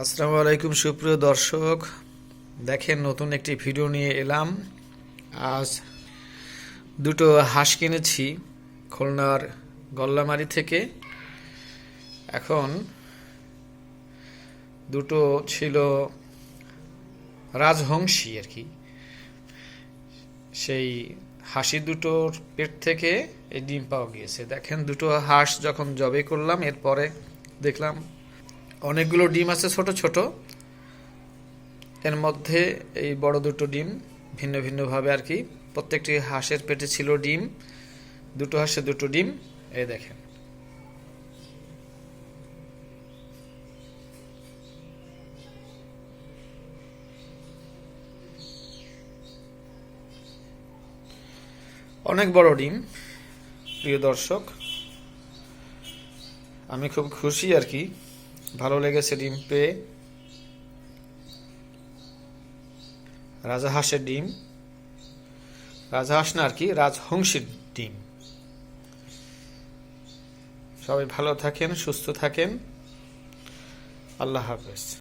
আসসালামু আলাইকুম, সুপ্রিয় দর্শক। দেখেন, নতুন একটি ভিডিও নিয়ে এলাম। আজ দুটো হাঁস কিনেছি খুলনার গল্লামারি থেকে। এখন দুটো ছিল রাজহংসী আর কি। সেই হাসি দুটোর পেট থেকে এই ডিম পাওয়া গিয়েছে। দেখেন, দুটো হাঁস যখন জবে করলাম, এরপরে দেখলাম অনেকগুলো ডিম আছে, ছোট ছোট। এর মধ্যে এই বড় দুটো ডিম, ভিন্ন ভিন্নভাবে আর কি। প্রত্যেকটি হাঁসের পেটে ছিল ডিম, দুটো হাঁসে দুটো ডিম। এই দেখেন। অনেক বড় ডিম, প্রিয় দর্শক। আমি খুব খুশি আর কি। ভালো লেগেছে ডিম পেয়ে। রাজাহাঁসের ডিম। রাজা রাজহাঁস না আর কি, রাজহংসের ডিম। সবাই ভালো থাকেন, সুস্থ থাকেন। আল্লাহ হাফেজ।